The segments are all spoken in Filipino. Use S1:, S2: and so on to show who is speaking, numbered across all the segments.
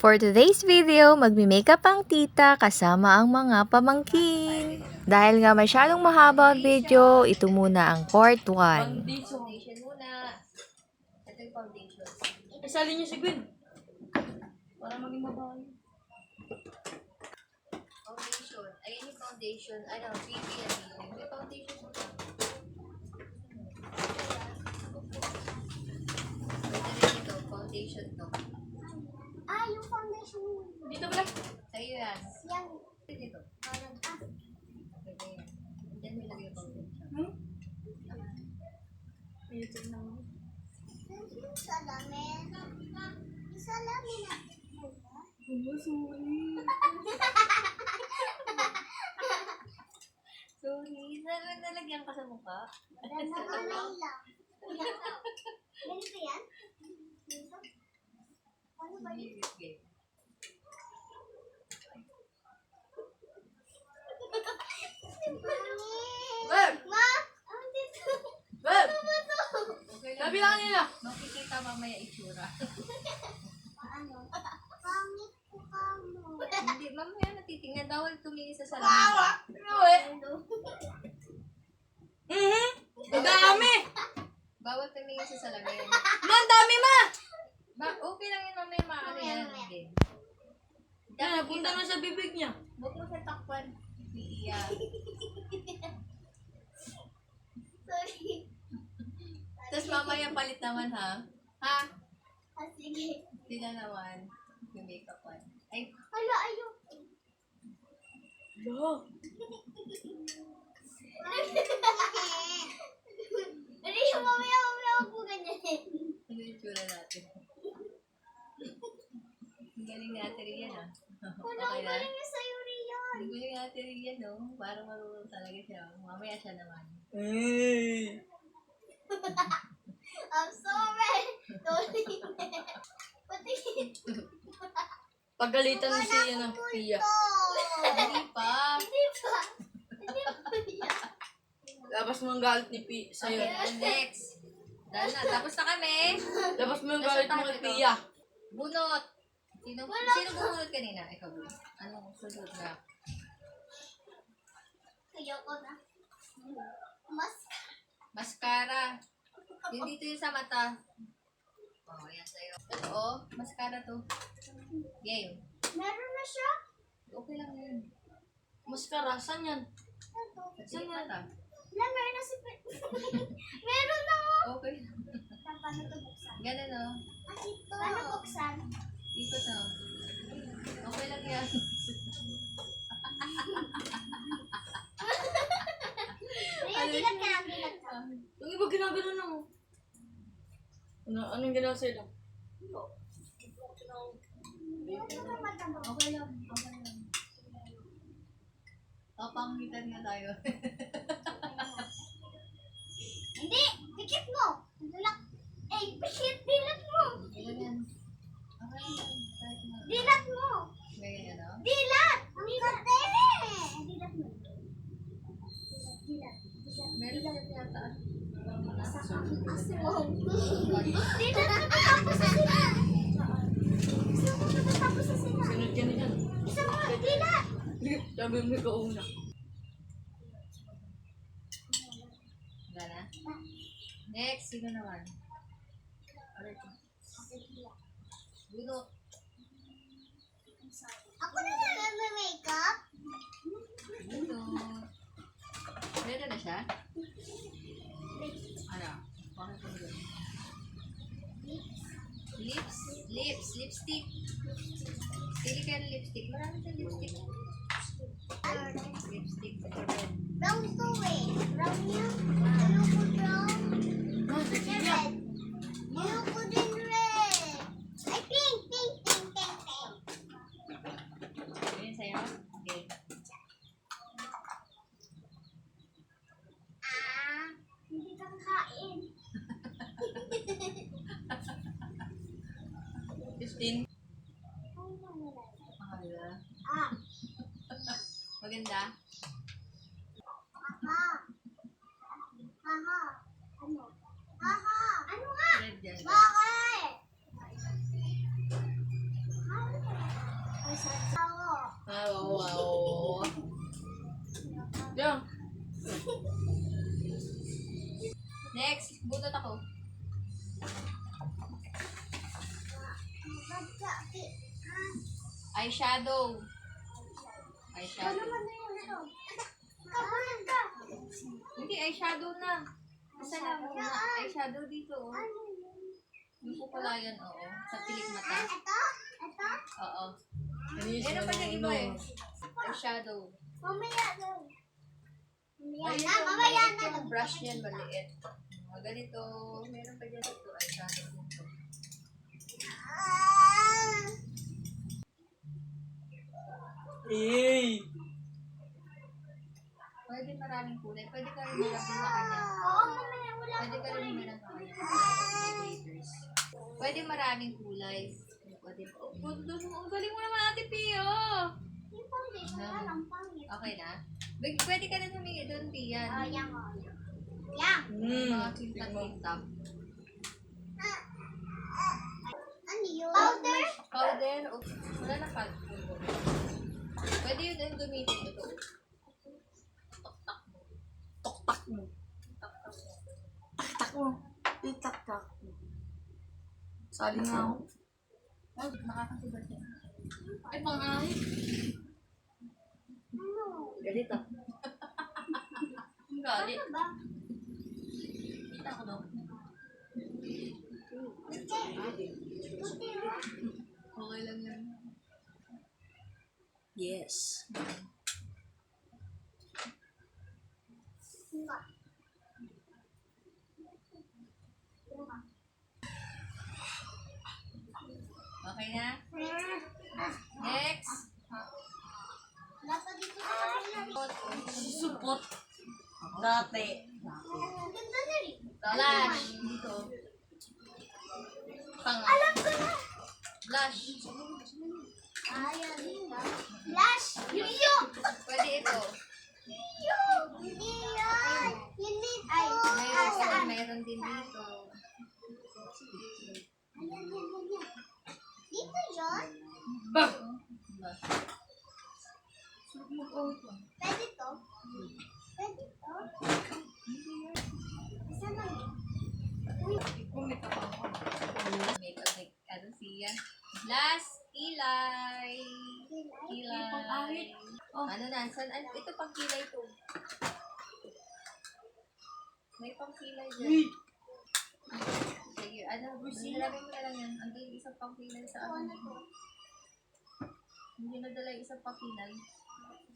S1: For today's video, magmi-makeup ang tita kasama ang mga pamangkin. Dahil nga masyadong mahaba ang video, ito muna ang part 1.
S2: Foundation.
S3: Muna. Ito yung foundation.
S2: Isali niyo si Gwen. Para maging mabahay.
S3: Foundation. Ayan yung foundation. Ano, BB yan. May foundation siya. Pwede rin ito. Foundation to.
S4: Yung foundation
S2: Dito ba?
S3: Sa'yo yan.
S4: Yang
S3: Pwede ito.
S4: parang ah,
S3: Pwede yan. Diyan mo ilagay yung foundation.
S2: Hmm? YouTube naman.
S4: yung salamin. Yung salamin na.
S3: Sorry. Nal- Nalagyan ka sa mukha.
S4: Nakalay lang. Ganito yan? Dito? Ano ba yun?
S3: Okay.
S2: Web!
S4: Ma! Ano dito?
S2: Web!
S3: Okay lang.
S2: Sabi lang nila.
S3: Makikita mamaya itsura.
S4: Ano? Pangit ko ka mo.
S3: Hindi, mamaya natitingnan. Bawal tumingin sa salamin.
S2: Ano eh? Mhm. Ang dami!
S3: Bawal tumingin sa salamin.
S2: Ma, ang dami ma!
S3: Ba, okay lang yun mamaya maano yan. Hindi.
S2: Yan, napunta na sa bibig niya.
S3: Huwag mo siya takpan. Iiyak.
S4: Sorry.
S3: Tapos mamaya palit naman ha. Ha?
S4: Ah, sige.
S3: Hindi na naman. Yung makeup one. Ay,
S4: Hala, ayun.
S2: Lo.
S4: Hindi siya mamaya mamaya ako ganyan.
S3: ano yung itsura natin? Ang galing Ate Rian ah.
S4: Wala
S3: na?
S4: galing yung sa'yo, Rian.
S3: Ang galing ni Ate Rian no? Parang marunong talaga siya. Mamaya siya naman.
S2: Hey.
S4: I'm sorry. Sorry. Pati
S2: Pagalitan mo siya ng Pia.
S3: Hindi pa.
S4: Hindi pa. Hindi pa yan.
S2: Labas mo ang galit ni Pia sa'yo.
S3: Okay, next. Dahil na. Tapos na kami.
S2: Labas mo ang galit mo kay Pia.
S3: Bunot. Sino, sino bumunot kanina? Ikaw ba? Anong sunod na?
S4: Ayoko na. Mas.
S3: Mascara. Yung dito yung sa mata. Oh, yan sa'yo. Ito oh, mascara to. Game.
S4: Meron na siya?
S3: Okay lang yun.
S2: Mascara, saan yan?
S4: Ito.
S3: Sa mata.
S4: Na, meron na si Pe- Meron na oh.
S3: Okay.
S4: Paano ito buksan?
S3: Ganun oh.
S4: Ah, ito. Paano buksan?
S3: Dito to. Okay lang yan.
S4: Rian, dilat ka lang, dilat ka.
S2: Yung iba ginagano na mo. Ano, anong ginawa sa'yo?
S4: Matanda.
S3: Okay lang. Okay lang. Papangitan nga tayo.
S4: Hindi! Pikit mo! Dilat. Eh, pikit! Dilat mo!
S3: Ilan yan? Okay lang. Kahit na.
S4: Dilat mo!
S3: May ano?
S4: Dilat! Ang kate! Dilat mo. Dilat. Dilat.
S3: Meron siya yata.
S4: Aswang. Dilat mo tatapos sa sila. Isa mo tatapos sa sila.
S2: Sinod ka na dyan.
S4: Isa mo, dilat!
S2: Sabi mo ikaw una.
S3: Wala na? Next, sino naman? Alright. Bunot.
S4: Ako na lang nagme-makeup.
S3: Bunot. Meron na siya? Ano? Bakit mo yun? Lips? Lips? Lipstick? Ng lipstick. Marami lipstick. Lipstick. In. Eyeshadow. Eyeshadow. Hindi, eyeshadow na. Isa na muna. Eyeshadow dito. oh. Yung pupalayan, oo. Sa pilik mata.
S4: Ito? Ito?
S3: Oo. Meron pa dyan iba eh. Eyeshadow.
S4: Mamaya na. Mamaya na, mamaya na.
S3: Yung brush yan, maliit. Mga ganito. Meron pa dyan ito. Eyeshadow dito.
S4: Ah.
S2: Eh.
S3: Pwede maraming kulay. Pwede ka rin malaki sa kanya.
S4: Wala
S3: Pwede
S4: pa
S3: ka rin
S4: kulay.
S3: malaki sa kanya. Pwede maraming kulay. Pwede
S2: Oh, ganda mo. Ang galing mo naman, Ate Pio.
S4: Yung foundation na lang, pangit.
S3: Okay na? Pwede- ka rin humingi doon, Tian.
S4: Oh, yan o. Yan.
S2: Hmm.
S3: Mga kintab-kintab.
S4: Ano yun? Powder?
S3: Powder. o wala na pa. Pwede yun din gamitin. Ito.
S2: Tok-tak mo.
S3: Tak-tak mo.
S2: Tak mo. Itak-tak mo. Sali nga ako.
S3: Oh, nakakasibat yan.
S2: Ay, pang-ahit.
S3: Galit ah. Ang galit.
S4: Ano ba?
S3: Kita ko daw.
S4: Mo.
S3: Okay lang yan.
S2: Yes.
S3: Okay na? Next.
S2: Supot. Dati.
S3: Blush. Dito. Tanga.
S4: Alam ko na.
S3: Blush.
S4: Flash. Yun yun.
S3: Pwede ito.
S4: Yun. Hindi yan. Yun dito.
S3: Ay,
S4: Ah, saan?
S3: mayroon din dito.
S4: Ayan, yan, yan, yan. Dito yun.
S2: Bah!
S3: Blush.
S4: Pwede to. Pwede to. Isa lang yun.
S2: Kumita pa ako.
S3: Makeup like ano siya. Last, kilay. Kilay.
S2: Pang-ahit. Oh.
S3: Ano na? San, an, ito pang kilay to. May pang kilay dyan. Sige, ano, nilagay mo na lang yan. Andun yung isang pang kilay sa ano. Hindi nadala yung isang pang kilay.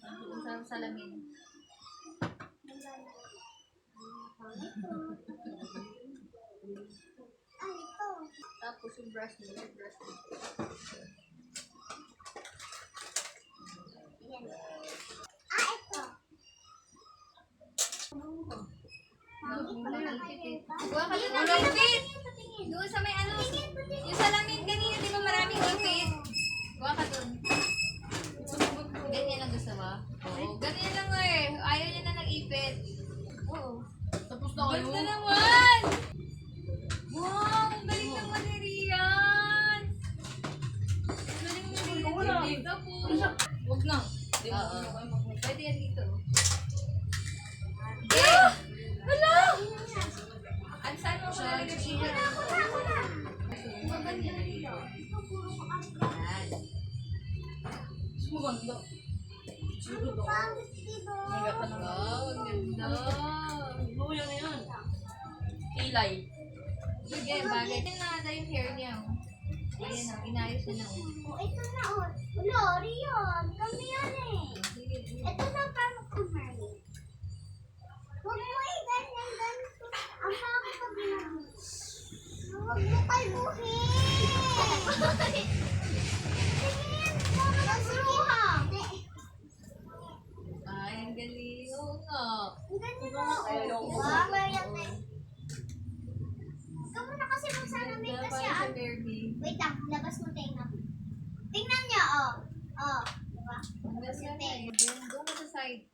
S3: Andun sa salamin.
S4: Ito.
S3: Tapos yung brush mo, yung brush mo.
S4: Ayan. Ah, ito. Pangit pa na kayo.
S3: Ka doon sa may ano, yung salamin kanina, di ba maraming ipit? Kuha ka doon. Ganyan lang gusto mo? Oo, ganyan lang eh. Ayaw niya na nag-ipit. Oo.
S2: Tapos na kayo.
S3: Ganda naman! Wow! Ang galing naman ni Rian! Ang galing ni Rian. Tapos.
S2: Huwag na.
S3: Oo. Dito.
S2: Maganda na.
S3: Wow, ang ganda.
S2: Luya na yan. Kilay.
S3: Sige, bagay. Yan na ata yung hair niya. oh. Ayan na na. oh.
S4: Oh, ito na, oh. Wala, Rion. Kami yan eh. Ito na paano kumari. Huwag mo eh, ganyan, ganito. Ang pangit pag ginagawa. Huwag mo kalbuhin. Tingin, nagsuha.
S3: Ay, ang galing. Oo nga.
S4: Ang ganda na. Wow, Mariam na. Kasi magsalamin
S3: Ganda
S4: kasi
S3: pa
S4: ah.
S3: sa Barbie.
S4: Wait lang, labas mo tingnan. Tingnan niya, oh. Oh, diba?
S3: Ang galing yan eh. Doon doon mo sa side.